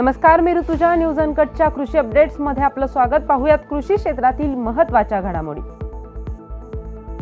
नमस्कार मी ऋतुजा. न्यूज अनकटच्या कृषी अपडेट्समध्ये आपलं स्वागत. पाहूयात कृषी क्षेत्रातील महत्त्वाच्या घडामोडी.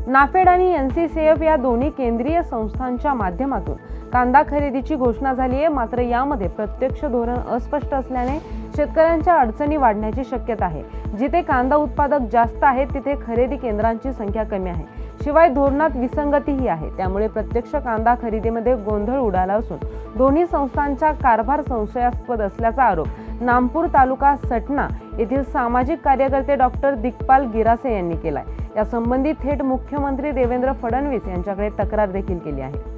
नाफेड आणि एन सी सी एफ या दोन्ही केंद्रीय संस्थांच्या माध्यमातून कांदा खरेदीची घोषणा झाली आहे मात्र यामध्ये प्रत्यक्ष धोरण अस्पष्ट असल्याने शेतकऱ्यांच्या अडचणी वाढण्याची शक्यता आहे. जिथे कांदा उत्पादक जास्त आहेत तिथे खरेदी केंद्रांची संख्या कमी आहे. शिवाय धोरणात विसंगतीही आहे. त्यामुळे प्रत्यक्ष कांदा खरेदीमध्ये गोंधळ उडाला असून दोन्ही संस्थांचा कारभार संशयास्पद असल्याचा आरोप. नामपूर तालुका सटना येथील सामाजिक कार्यकर्ते डॉक्टर दिग्पाल गिरासे यांनी केलाय. यासंबंधी थेट मुख्यमंत्री देवेंद्र फडणवीस यांच्याकडे तक्रार देखील केली आहे.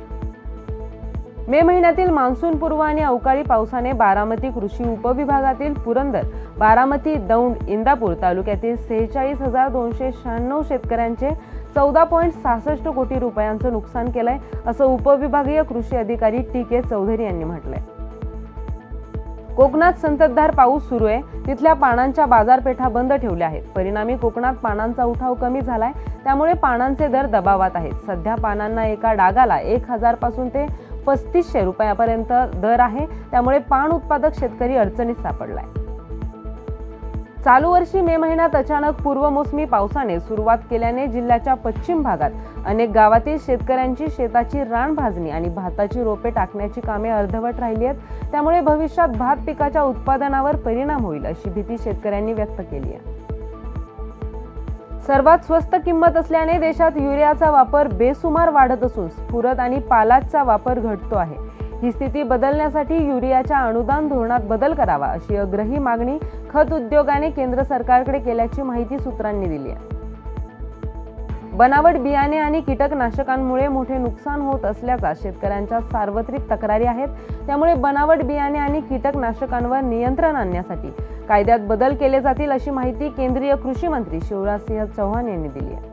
मे महिन्यातील मान्सून पूर्व आणि अवकाळी पावसाने बारामती कृषी उपविभागातील पुरंदर बारामती दौंड इंदापूर तालुक्यातील सेहेचाळीस हजार दोनशे शहाण्णव शेतकऱ्यांचे चौदा पॉईंट सहासष्ट कोटी रुपयांचं नुकसान केलंय असं उपविभागीय कृषी अधिकारी टी के चौधरी यांनी म्हटलंय. कोकणात संततधार पाऊस सुरू आहे. तिथल्या पानांच्या बाजारपेठा बंद ठेवल्या आहेत. परिणामी कोकणात पानांचा उठाव कमी झालाय. त्यामुळे पानांचे दर दबावात आहेत. सध्या पानांना एका डागाला एक हजारपासून ते पस्तीसशे रुपयापर्यंत दर आहे. त्यामुळे पान उत्पादक शेतकरी अडचणीत सापडलाय. चालू वर्षी मे महिन्यात अचानक पूर्वमोसमी पावसाने सुरुवात केल्याने जिल्ह्याच्या पश्चिम भागात अनेक गावातील शेतकऱ्यांची शेताची रान भाजणी आणि भाताची रोपे टाकण्याची कामे अर्धवट राहिली आहेत. त्यामुळे भविष्यात भात पिकाच्या उत्पादनावर परिणाम होईल अशी भीती शेतकऱ्यांनी व्यक्त केली आहे. सर्वात स्वस्त किंमत असल्याने देशात युरियाचा वापर बेसुमार वाढत असून स्फुरद आणि पालाचा वापर घटतो आहे. ही स्थिती बदलण्यासाठी युरियाच्या अनुदान धोरणात बदल करावा अशी अग्रही मागणी खत उद्योगाने केंद्र सरकारकडे केल्याची माहिती सूत्रांनी दिली आहे. बनावट बियाणे आणि कीटकनाशकांमुळे मोठे नुकसान होत असल्याचा शेतकऱ्यांच्या सार्वत्रिक तक्रारी आहेत. त्यामुळे बनावट बियाणे आणि कीटकनाशकांवर नियंत्रण आणण्यासाठी कायद्यात बदल केले जातील अशी माहिती केंद्रीय कृषी मंत्री शिवराजसिंह चौहान यांनी दिली आहे.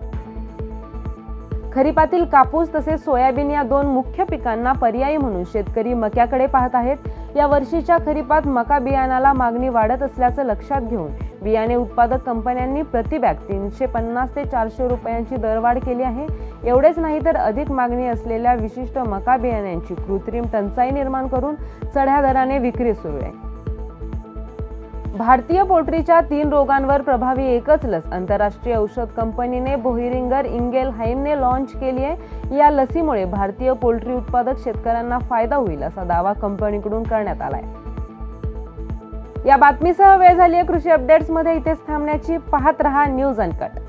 खरीपातील कापूस तसेच सोयाबीन या दोन मुख्य पिकांना पर्यायी म्हणून शेतकरी मक्याकडे पाहत आहेत. या वर्षीच्या खरीपात मका बियाणाला मागणी वाढत असल्याचं लक्षात घेऊन बियाणे उत्पादक कंपन्यांनी प्रतिबॅग तीनशे पन्नास ते चारशे रुपयांची दरवाढ केली आहे. एवढेच नाही तर अधिक मागणी असलेल्या विशिष्ट मका बियाण्यांची कृत्रिम टंचाई निर्माण करून चढ्या दराने विक्री सुरू आहे. भारतीय पोल्ट्रीच्या तीन रोगांवर प्रभावी एकच लस. आंतरराष्ट्रीय औषध कंपनीने बोहिरिंगर इंगेल हाईमने लॉन्च केली आहे. या लसीमुळे भारतीय पोल्ट्री उत्पादक शेतकऱ्यांना फायदा होईल असा दावा कंपनीकडून करण्यात आलाय. या बातमीसह वेळ झाली आहे कृषी अपडेट्समध्ये इथेच थांबण्याची. पाहत रहा न्यूज अनकट.